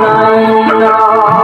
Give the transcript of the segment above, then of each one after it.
চাই না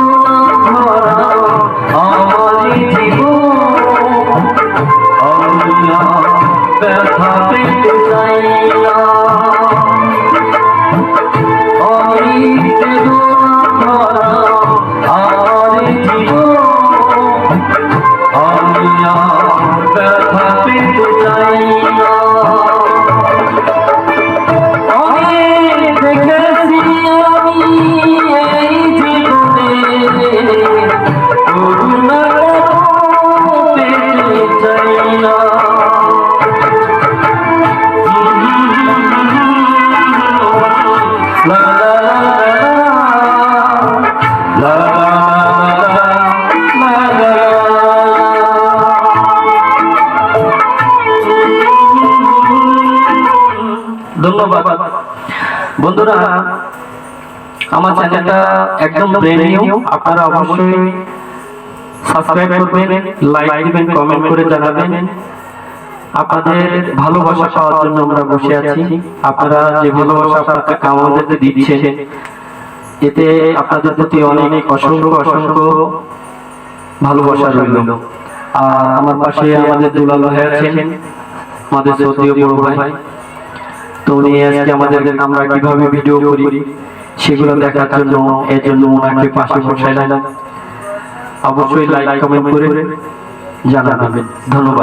ধন্যবাদ বন্ধুরা, আমার চ্যানেলটা একদম ব্র্যান্ড নিউ আপনারা অবশ্যই সাবস্ক্রাইব করবেন লাইক দিবেন কমেন্ট করে জানাবেন। আপনাদের ভালোবাসা পাওয়ার জন্য আমরা বসে আছি। আপনারা যে ভালোবাসা আপনারা আমাদেরকে দিচ্ছেন, এতে আপনাদের প্রতি অনেক অসংখ্য অসংখ্য ভালোবাসা রইল। আর আমার পাশে আমাদের দুলাল ভাই আছেন, আমাদের শ্রদ্ধেয় বড় ভাই। তো উনি আজকে আমাদের আমরা কীভাবে ভিডিও করি সেগুলো দেখার জন্য, এর জন্য ওনাকে পাশে বসাইলাম অবশ্যই লাইক কমেন্ট করে জানাবেন। ধন্যবাদ।